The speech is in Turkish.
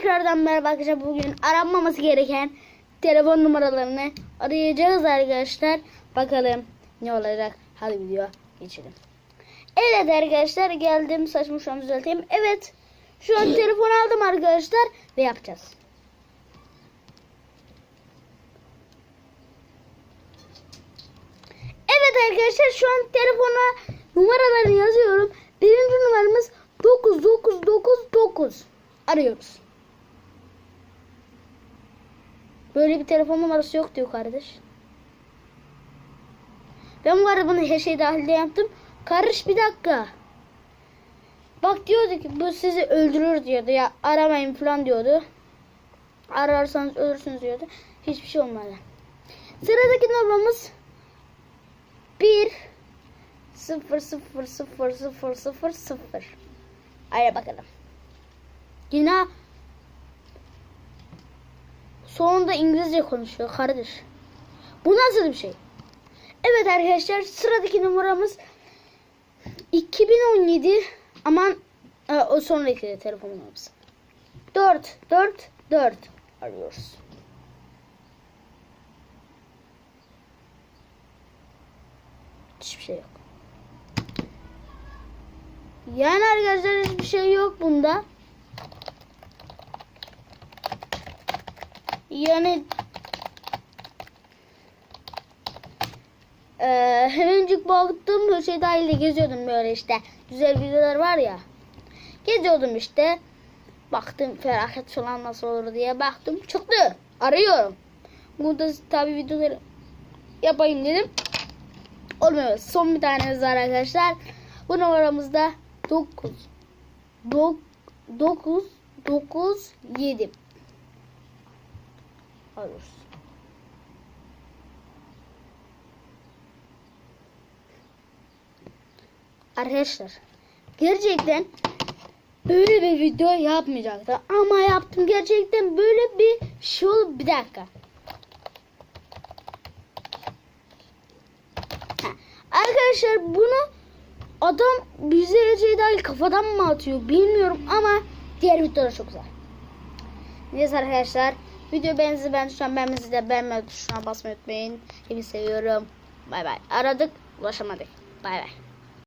Tekrardan merhaba arkadaşlar. Bugün aranmaması gereken telefon numaralarını arayacağız arkadaşlar. Bakalım ne olacak. Hadi video geçelim. Evet arkadaşlar geldim. Saçımı şu an düzelteyim. Evet. Şu an telefon aldım arkadaşlar ve yapacağız. Evet arkadaşlar şu an telefona numaralarını yazıyorum. Birinci numaramız 9999 arıyoruz. Böyle bir telefon numarası yok diyor kardeş. Ben bu arada bunu her şey dahilde yaptım. Karış bir dakika. Bak diyordu ki bu sizi öldürür diyordu. Ya aramayın falan diyordu. Ararsanız ölürsünüz diyordu. Hiçbir şey olmadı. Sıradaki numaramız 1 0 0 0 0 0 0 Hadi bakalım. Yine sonunda İngilizce konuşuyor kardeş. Bu nasıl bir şey? Evet arkadaşlar sıradaki numaramız 2017 aman e, o sonraki telefon numaramız. 4 4 4 arıyoruz. Hiçbir şey yok. Yani arkadaşlar hiçbir şey yok bunda. Yani Ee, hemencik baktım böyle şey dahilde geziyordum böyle işte. Güzel videolar var ya. Geziyordum işte. Baktım felaket falan nasıl olur diye baktım. Çıktı. Arıyorum. Burada tabi videoları yapayım dedim. Olmuyor. Son bir tanemiz var arkadaşlar. Bu numaramızda 9 9 9 7 alıyoruz. Arkadaşlar gerçekten böyle bir video yapmayacaktım ama yaptım gerçekten böyle bir şey oldu. Bir dakika. Arkadaşlar bunu adam bize şey dahil kafadan mı atıyor bilmiyorum ama diğer videolar çok güzel. Neyse arkadaşlar video beğeninizi ben şu an beğenmenizi de beğenme tuşuna basmayı unutmayın. Hepinizi seviyorum. Bay bay. Aradık ulaşamadık. Bay bay.